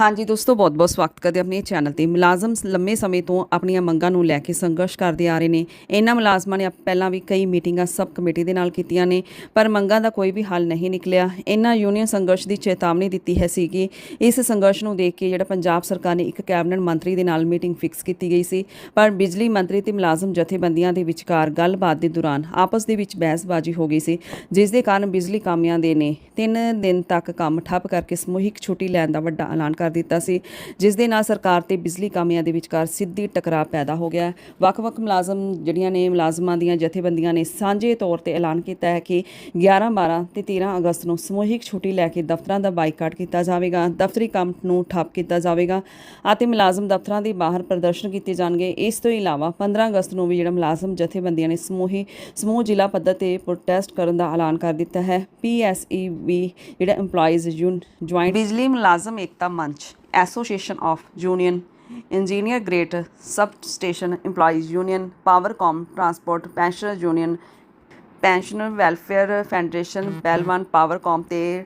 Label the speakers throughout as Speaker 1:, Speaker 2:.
Speaker 1: ਹਾਂਜੀ ਦੋਸਤੋ, ਬਹੁਤ-ਬਹੁਤ ਸਵਾਗਤ ਕਰਦੇ ਆਪਣੇ ਚੈਨਲ ਤੇ। ਮੁਲਾਜ਼ਮ ਲੰਮੇ ਸਮੇਂ ਤੋਂ ਆਪਣੀਆਂ ਮੰਗਾਂ ਨੂੰ ਲੈ ਕੇ ਸੰਘਰਸ਼ ਕਰਦੇ ਆ ਰਹੇ ਨੇ। ਇਹਨਾਂ ਮੁਲਾਜ਼ਮਾਂ ਨੇ ਪਹਿਲਾਂ ਵੀ ਕਈ ਮੀਟਿੰਗਾਂ ਸਬ ਕਮੇਟੀ ਦੇ ਨਾਲ ਕੀਤੀਆਂ ਨੇ, ਪਰ ਮੰਗਾਂ ਦਾ ਕੋਈ ਵੀ ਹੱਲ ਨਹੀਂ ਨਿਕਲਿਆ। ਇਹਨਾਂ ਯੂਨੀਅਨ ਸੰਘਰਸ਼ ਦੀ ਚੇਤਾਵਨੀ ਦਿੱਤੀ ਹੈ ਸੀ ਕਿ ਇਸ ਸੰਘਰਸ਼ ਨੂੰ ਦੇਖ ਕੇ ਜਿਹੜਾ ਪੰਜਾਬ ਸਰਕਾਰ ਨੇ ਇੱਕ ਕੈਬਨਿਟ ਮੰਤਰੀ ਦੇ ਨਾਲ ਮੀਟਿੰਗ ਫਿਕਸ ਕੀਤੀ ਗਈ ਸੀ, ਪਰ ਬਿਜਲੀ ਮੰਤਰੀ ਤੇ ਮੁਲਾਜ਼ਮ ਜਥੇਬੰਦੀਆਂ ਦੇ ਵਿਚਕਾਰ ਗੱਲਬਾਤ ਦੇ ਦੌਰਾਨ ਆਪਸ ਦੇ ਵਿੱਚ ਬਹਿਸਬਾਜ਼ੀ ਹੋ ਗਈ ਸੀ, ਜਿਸ ਦੇ ਕਾਰਨ ਬਿਜਲੀ ਕਾਮਿਆਂ ਦੇ ਨੇ। 3 ਦਿਨ ਤੱਕ ਕੰਮ ਠੱਪ ਕਰਕੇ ਸਮੂਹਿਕ ਛੁੱਟੀ ਲੈਣ ਦਾ ਵੱਡਾ ਐਲਾਨ ਕਰ ਦਿੱਤਾ ਸੀ, ਜਿਸ ਦੇ ਨਾਲ ਸਰਕਾਰ ਤੇ ਬਿਜਲੀ ਕਾਮਿਆਂ ਦੇ ਵਿਚਕਾਰ ਸਿੱਧੀ ਟਕਰਾਅ ਪੈਦਾ ਹੋ ਗਿਆ ਵੱਖ-ਵੱਖ ਮੁਲਾਜ਼ਮ ਜਿਹੜੀਆਂ ਨੇ, ਮੁਲਾਜ਼ਮਾਂ ਦੀਆਂ ਜਥੇਬੰਦੀਆਂ ਨੇ ਸਾਂਝੇ ਤੌਰ ਤੇ ਐਲਾਨ ਕੀਤਾ ਹੈ ਕਿ 11 12 ਤੇ 13 ਅਗਸਤ ਨੂੰ ਸਮੂਹਿਕ ਛੁੱਟੀ ਲੈ ਕੇ ਦਫ਼ਤਰਾਂ ਦਾ ਬਾਈਕਾਟ ਕੀਤਾ ਜਾਵੇਗਾ, ਦਫ਼ਤਰੀ ਕੰਮ ਨੂੰ ਠੱਪ ਕੀਤਾ ਜਾਵੇਗਾ ਅਤੇ ਮੁਲਾਜ਼ਮ ਦਫ਼ਤਰਾਂ ਦੇ ਬਾਹਰ ਪ੍ਰਦਰਸ਼ਨ ਕੀਤੇ ਜਾਣਗੇ। ਇਸ ਤੋਂ ਇਲਾਵਾ 15 ਅਗਸਤ ਨੂੰ ਵੀ ਜਿਹੜਾ ਮੁਲਾਜ਼ਮ ਜਥੇਬੰਦੀਆਂ ਨੇ ਸਮੂਹੀ, ਸਮੂਹ ਜ਼ਿਲ੍ਹਾ ਪੱਧਰ ਤੇ ਪ੍ਰੋਟੈਸਟ ਕਰਨ ਦਾ ਐਲਾਨ ਕਰ ਦਿੱਤਾ ਹੈ। ਪੀਐਸਈਬੀ ਜਿਹੜਾ EMPLOYEES ਜੁਆਇੰਟ ਬਿਜਲੀ ਮੁਲਾਜ਼ਮ ਏਕਤਾ ਮੰਚ association of union engineer grid substation EMPLOYEES union Powercom transport pensioner union pensioner welfare federation ਬੈਲਵਨ Powercom ਤੇ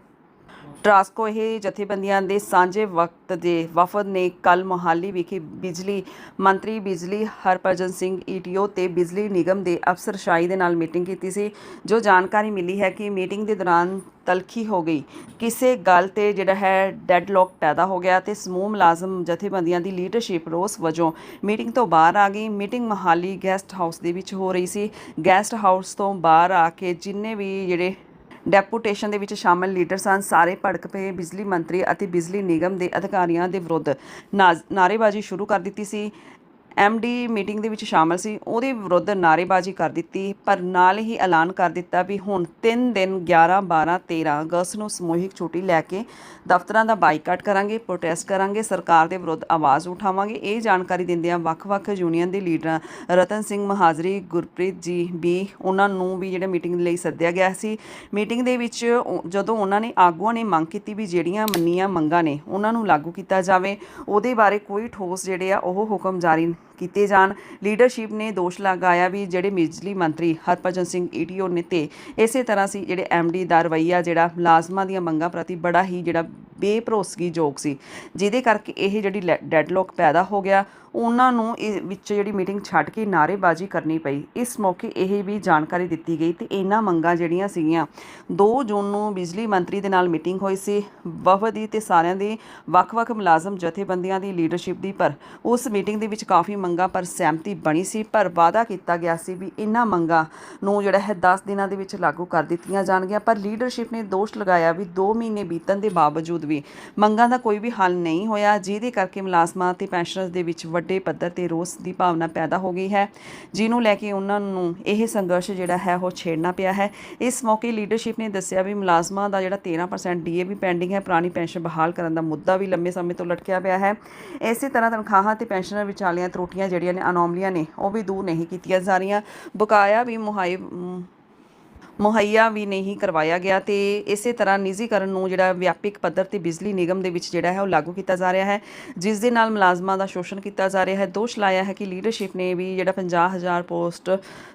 Speaker 1: ਟਰਾਸਕੋ ਇਹ ਜਥੇਬੰਦੀਆਂ ਦੇ ਸਾਂਝੇ ਵਕਤ ਦੇ ਵਫਦ ਨੇ ਕੱਲ ਮੋਹਾਲੀ ਵਿਖੇ ਬਿਜਲੀ ਮੰਤਰੀ ਬਿਜਲੀ ਹਰਭਜਨ ਸਿੰਘ ਈਟੀਓ ਤੇ ਬਿਜਲੀ ਨਿਗਮ ਦੇ ਅਫਸਰ ਅਫਸਰਸ਼ਾਹੀ ਦੇ ਨਾਲ ਮੀਟਿੰਗ ਕੀਤੀ ਸੀ, ਜੋ ਜਾਣਕਾਰੀ ਮਿਲੀ ਹੈ ਕਿ ਮੀਟਿੰਗ ਦੇ ਦੌਰਾਨ ਤਲਖੀ ਹੋ ਗਈ। ਕਿਸੇ ਗੱਲ ਤੇ ਜਿਹੜਾ ਹੈ ਡੈਡਲੌਕ ਪੈਦਾ ਹੋ ਗਿਆ ਤੇ ਸਮੂਹ ਮੁਲਾਜ਼ਮ ਜਥੇਬੰਦੀਆਂ ਦੀ ਲੀਡਰਸ਼ਿਪ ਰੋਸ ਵਜੋਂ ਮੀਟਿੰਗ ਤੋਂ ਬਾਹਰ ਆ ਗਈ। ਮੀਟਿੰਗ ਮੋਹਾਲੀ ਗੈਸਟ ਹਾਊਸ ਦੇ ਵਿੱਚ ਹੋ ਰਹੀ ਸੀ। ਗੈਸਟ ਹਾਊਸ ਤੋਂ ਬਾਹਰ ਆ ਕੇ ਜਿੰਨੇ ਵੀ ਜਿਹੜੇ ਡੈਪੂਟੇਸ਼ਨ ਦੇ ਵਿੱਚ ਸ਼ਾਮਲ ਲੀਡਰ ਸਨ। ਸਾਰੇ ਭੜਕ ਪਏ ਬਿਜਲੀ ਮੰਤਰੀ ਅਤੇ ਬਿਜਲੀ ਨਿਗਮ ਦੇ ਅਧਿਕਾਰੀਆਂ ਦੇ ਵਿਰੁੱਧ ਨਾਜ਼- ਨਾਅਰੇਬਾਜ਼ੀ ਸ਼ੁਰੂ ਕਰ ਦਿੱਤੀ ਸੀ। ਐਮਡੀ ਮੀਟਿੰਗ ਦੇ ਵਿੱਚ ਸ਼ਾਮਲ ਸੀ। ਉਹਦੇ ਵਿਰੁੱਧ ਨਾਅਰੇਬਾਜ਼ੀ ਕਰ ਦਿੱਤੀ, ਪਰ ਨਾਲ ਹੀ ਐਲਾਨ ਕਰ ਦਿੱਤਾ ਵੀ ਹੁਣ 3 ਦਿਨ 11 12 13 ਅਗਸਤ ਨੂੰ ਸਮੂਹਿਕ ਛੁੱਟੀ ਲੈ ਕੇ ਦਫ਼ਤਰਾਂ ਦਾ ਬਾਈਕਾਟ ਕਰਾਂਗੇ ਪ੍ਰੋਟੈਸਟ ਕਰਾਂਗੇ, ਸਰਕਾਰ ਦੇ ਵਿਰੁੱਧ ਆਵਾਜ਼ ਉਠਾਵਾਂਗੇ। ਇਹ ਜਾਣਕਾਰੀ ਦਿੰਦਿਆਂ ਵੱਖ-ਵੱਖ ਯੂਨੀਅਨ ਦੇ ਲੀਡਰਾਂ ਰਤਨ ਸਿੰਘ ਮਹਾਜਰੀ, ਗੁਰਪ੍ਰੀਤ ਜੀ ਵੀ ਉਹਨਾਂ ਨੂੰ ਵੀ ਜਿਹੜੇ ਮੀਟਿੰਗ ਲਈ ਸੱਦਿਆ ਗਿਆ ਸੀ। ਮੀਟਿੰਗ ਦੇ ਵਿੱਚ ਜਦੋਂ ਉਹਨਾਂ ਨੇ ਆਗੂਆਂ ਨੇ ਮੰਗ ਕੀਤੀ ਵੀ ਜਿਹੜੀਆਂ ਮੰਨੀਆਂ ਮੰਗਾਂ ਨੇ, ਉਹਨਾਂ ਨੂੰ ਲਾਗੂ ਕੀਤਾ ਜਾਵੇ, ਉਹਦੇ ਬਾਰੇ ਕੋਈ ਠੋਸ ਜਿਹੜੇ ਆ ਉਹ ਹੁਕਮ ਜਾਰੀ ਕੀਤੇ ਜਾਣ। ਲੀਡਰਸ਼ਿਪ ਨੇ ਦੋਸ਼ ਲਗਾਇਆ ਵੀ ਜਿਹੜੇ ਬਿਜਲੀ ਮੰਤਰੀ ਹਰਭਜਨ ਸਿੰਘ ਈਟੀਓ ਨੇ ਤੇ ਇਸੇ ਤਰ੍ਹਾਂ ਸੀ ਜਿਹੜੇ ਐਮਡੀ ਦਾ ਰਵਈਆ ਜਿਹੜਾ ਮੁਲਾਜ਼ਮਾਂ ਦੀਆਂ ਮੰਗਾਂ ਪ੍ਰਤੀ ਬੜਾ ਹੀ ਜਿਹੜਾ ਬੇਭਰੋਸਗੀ ਯੋਗ ਸੀ, ਜਿਹਦੇ ਕਰਕੇ ਇਹ ਜਿਹੜੀ ਡੈਡਲੌਕ ਪੈਦਾ ਹੋ ਗਿਆ। ਉਹਨਾਂ ਨੂੰ ਇਹ ਵਿੱਚ ਜਿਹੜੀ ਮੀਟਿੰਗ ਛੱਡ ਕੇ ਨਾਅਰੇਬਾਜ਼ੀ ਕਰਨੀ ਪਈ। ਇਸ ਮੌਕੇ ਇਹ ਵੀ ਜਾਣਕਾਰੀ ਦਿੱਤੀ ਗਈ ਤੇ ਇਹਨਾਂ ਮੰਗਾਂ ਜਿਹੜੀਆਂ ਸੀਗੀਆਂ 2 ਜੂਨ ਨੂੰ ਬਿਜਲੀ ਮੰਤਰੀ ਦੇ ਨਾਲ ਮੀਟਿੰਗ ਹੋਈ ਸੀ। ਵਫਦ ਦੀ ਤੇ ਸਾਰਿਆਂ ਦੀ ਵੱਖ-ਵੱਖ ਮੁਲਾਜ਼ਮ ਜਥੇਬੰਦੀਆਂ ਦੀ ਲੀਡਰਸ਼ਿਪ ਦੀ ਪਰ ਉਸ ਮੀਟਿੰਗ ਦੇ ਵਿੱਚ ਕਾਫੀ ਮੰਗਾਂ ਪਰ ਸਹਿਮਤੀ ਬਣੀ ਸੀ, ਪਰ ਵਾਅਦਾ ਕੀਤਾ ਗਿਆ ਸੀ ਵੀ ਇਹਨਾਂ ਮੰਗਾਂ ਨੂੰ ਜਿਹੜਾ ਹੈ 10 ਦਿਨਾਂ ਦੇ ਵਿੱਚ ਲਾਗੂ ਕਰ ਦਿੱਤੀਆਂ ਜਾਣਗੀਆਂ। ਪਰ ਲੀਡਰਸ਼ਿਪ ਨੇ ਦੋਸ਼ ਲਗਾਇਆ ਵੀ 2 ਮਹੀਨੇ ਬੀਤਣ ਦੇ ਬਾਵਜੂਦ ਵੀ। ਮੰਗਾਂ ਦਾ ਕੋਈ ਵੀ ਹੱਲ ਨਹੀਂ ਹੋਇਆ। ਜਿਹਦੇ ਕਰਕੇ ਮੁਲਾਜ਼ਮਾਂ ਤੇ ਪੈਨਸ਼ਨਰਸ ਦੇ ਵਿੱਚ ਵੱਡੇ ਪੱਧਰ ਤੇ ਰੋਸ ਦੀ ਭਾਵਨਾ ਪੈਦਾ ਹੋ ਗਈ ਹੈ। ਜਿਹਨੂੰ ਲੈ ਕੇ ਉਹਨਾਂ ਨੂੰ ਇਹ ਸੰਘਰਸ਼ ਜਿਹੜਾ ਹੈ, ਉਹ ਛੇੜਨਾ ਪਿਆ ਹੈ। ਇਸ ਮੌਕੇ ਲੀਡਰਸ਼ਿਪ ਨੇ ਦੱਸਿਆ ਵੀ ਮੁਲਾਜ਼ਮਾਂ ਦਾ ਜਿਹੜਾ 13% ਡੀਏ ਵੀ ਪੈਂਡਿੰਗ ਹੈ। ਪੁਰਾਣੀ ਪੈਨਸ਼ਨ ਬਹਾਲ ਕਰਨ ਦਾ ਮੁੱਦਾ ਵੀ ਲੰਬੇ ਸਮੇਂ ਤੋਂ ਲਟਕਿਆ ਪਿਆ ਹੈ। ਇਸੇ ਤਰ੍ਹਾਂ ਤਨਖਾਹਾਂ ਤੇ ਪੈਨਸ਼ਨਰ ਵਿਚਾਲੀਆਂ ਤਰੁੱਟੀਆਂ ਜਿਹੜੀਆਂ ਨੇ, ਅਨੋਮਲੀਆਂ ਨੇ, ਉਹ ਵੀ ਦੂਰ ਨਹੀਂ ਕੀਤੀਆਂ ਜਾ ਰਹੀਆਂ। ਬਕਾਇਆ ਵੀ ਮੁਹਾਈ ਮੁਹੱਈਆ ਵੀ ਨਹੀਂ ਕਰਵਾਇਆ ਗਿਆ ਤੇ ਇਸੇ ਤਰ੍ਹਾਂ ਨਿੱਜੀਕਰਨ ਨੂੰ ਜਿਹੜਾ ਵਿਆਪਕ ਪੱਧਰ ਤੇ ਬਿਜਲੀ ਨਿਗਮ ਦੇ ਵਿੱਚ ਜਿਹੜਾ ਹੈ ਉਹ ਲਾਗੂ ਕੀਤਾ ਜਾ ਰਿਹਾ ਹੈ, ਜਿਸ ਦੇ ਨਾਲ ਮੁਲਾਜ਼ਮਾਂ ਦਾ ਸ਼ੋਸ਼ਣ ਕੀਤਾ ਜਾ ਰਿਹਾ ਹੈ। ਦੋਸ਼ ਲਾਇਆ ਹੈ ਕਿ ਲੀਡਰਸ਼ਿਪ ਨੇ ਵੀ ਜਿਹੜਾ 50000 ਪੋਸਟ,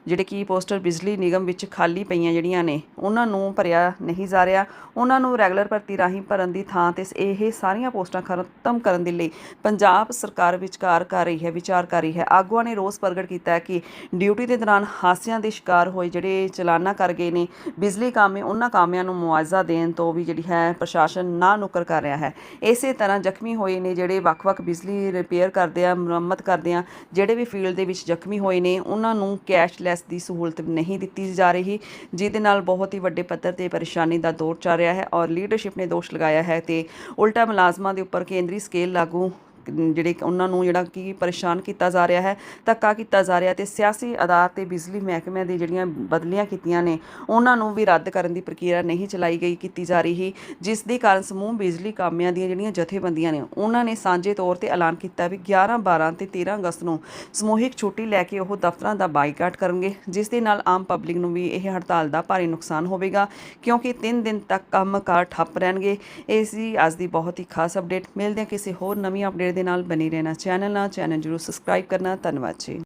Speaker 1: ਜਿਹੜੇ ਕੀ ਪੋਸਟਰ ਬਿਜਲੀ ਨਿਗਮ ਵਿੱਚ ਖਾਲੀ ਪਈਆਂ ਜਿਹੜੀਆਂ ਨੇ, ਉਹਨਾਂ ਨੂੰ ਭਰਿਆ ਨਹੀਂ ਜਾ ਰਿਹਾ। ਉਹਨਾਂ ਨੂੰ ਰੈਗੂਲਰ ਭਰਤੀ ਰਾਹੀਂ ਭਰਨ ਦੀ ਥਾਂ ਤੇ ਇਹ ਸਾਰੀਆਂ ਪੋਸਟਾਂ ਖਤਮ ਕਰਨ ਦੇ ਲਈ ਪੰਜਾਬ ਸਰਕਾਰ ਵਿਚਕਾਰ ਕਰ ਰਹੀ ਹੈ, ਵਿਚਾਰ ਕਰ ਰਹੀ ਹੈ। ਆਗੂਆਂ ਨੇ ਰੋਸ ਪ੍ਰਗਟ ਕੀਤਾ ਹੈ ਕਿ ਡਿਊਟੀ ਦੇ ਦੌਰਾਨ ਹਾਸਿਆਂ ਦੇ ਸ਼ਿਕਾਰ ਹੋਏ ਜਿਹੜੇ ਚਲਾਨਾ ਕਰ ਗਏ ਨੇ। ਬਿਜਲੀ ਕਾਮੇ ਉਹਨਾਂ ਕਾਮਿਆਂ ਨੂੰ ਮੁਆਵਜ਼ਾ ਦੇਣ ਤੋਂ ਵੀ ਜਿਹੜੀ ਹੈ ਪ੍ਰਸ਼ਾਸਨ ਨਾ ਨੁਕਰ ਕਰ ਰਿਹਾ ਹੈ। ਇਸੇ ਤਰ੍ਹਾਂ ਜ਼ਖਮੀ ਹੋਏ ਨੇ ਜਿਹੜੇ ਵੱਖ-ਵੱਖ ਬਿਜਲੀ ਰਿਪੇਅਰ ਕਰਦੇ ਆ, ਮੁਰੰਮਤ ਕਰਦੇ ਆ, ਜਿਹੜੇ ਵੀ ਫੀਲਡ ਦੇ ਵਿੱਚ ਜ਼ਖਮੀ ਹੋਏ ਨੇ, ਉਹਨਾਂ ਨੂੰ ਕੈਸ਼ਲੈਸ ਦੀ ਸਹੂਲਤ ਨਹੀਂ ਦਿੱਤੀ ਜਾ ਰਹੀ, ਜਿਹਦੇ ਨਾਲ ਬਹੁਤ ਹੀ ਵੱਡੇ ਪੱਧਰ ਤੇ ਪਰੇਸ਼ਾਨੀ ਦਾ ਦੌਰ ਚੱਲ ਰਿਹਾ ਹੈ ਔਰ ਲੀਡਰਸ਼ਿਪ ਨੇ ਦੋਸ਼ ਲਗਾਇਆ ਹੈ ਤੇ ਉਲਟਾ ਮੁਲਾਜ਼ਮਾਂ ਦੇ ਉੱਪਰ ਕੇਂਦਰੀ ਸਕੇਲ ਲਾਗੂ ਜਿਹੜੇ ਉਹਨਾਂ ਨੂੰ ਜਿਹੜਾ ਕਿ ਪਰੇਸ਼ਾਨ ਕੀਤਾ ਜਾ ਰਿਹਾ ਹੈ, ਧੱਕਾ ਕੀਤਾ ਜਾ ਰਿਹਾ ਤੇ ਸਿਆਸੀ ਆਧਾਰ ਤੇ ਬਿਜਲੀ ਮਹਿਕਮੇ ਦੀ ਜਿਹੜੀਆਂ ਬਦਲੀਆਂ ਕੀਤੀਆਂ ਨੇ, ਉਹਨਾਂ ਨੂੰ ਵੀ ਰੱਦ ਕਰਨ ਦੀ ਪ੍ਰਕਿਰਿਆ ਨਹੀਂ ਚਲਾਈ ਗਈ, ਕੀਤੀ ਜਾ ਰਹੀ ਜਿਸ ਦੇ ਕਾਰਨ ਸਮੂਹ ਬਿਜਲੀ ਕਾਮਿਆਂ ਦੀਆਂ ਜਿਹੜੀਆਂ ਜਥੇਬੰਦੀਆਂ ਨੇ, ਉਹਨਾਂ ਨੇ ਸਾਂਝੇ ਤੌਰ ਤੇ ਐਲਾਨ ਕੀਤਾ ਵੀ 11 12 ਤੇ 13 ਅਗਸਤ ਨੂੰ ਸਮੂਹਿਕ ਛੁੱਟੀ ਲੈ ਕੇ ਉਹ ਦਫ਼ਤਰਾਂ ਦਾ ਬਾਈਕਾਟ ਕਰਨਗੇ, ਜਿਸ ਦੇ ਨਾਲ ਆਮ ਪਬਲਿਕ ਨੂੰ ਵੀ ਇਹ ਹੜਤਾਲ ਦਾ ਭਾਰੀ ਨੁਕਸਾਨ ਹੋਵੇਗਾ, ਕਿਉਂਕਿ 3 ਦਿਨ ਤੱਕ ਕੰਮਕਾਰ ਠੱਪ ਰਹਿਣਗੇ। ਇਹ ਸੀ ਅੱਜ ਦੀ ਬਹੁਤ ਹੀ ਖਾਸ ਅਪਡੇਟ। ਮਿਲਦੇ ਹਾਂ ਕਿਸੇ ਹੋਰ ਨਵੀਂ ਅਪਡੇਟ ਦੇ ਨਾਲ ਬਣੀ ਰਹਿਣਾ। ਚੈਨਲ ਨਾਲ ਚੈਨਲ ਜਰੂਰ ਸਬਸਕ੍ਰਾਈਬ ਕਰਨਾ। ਧੰਨਵਾਦ ਜੀ।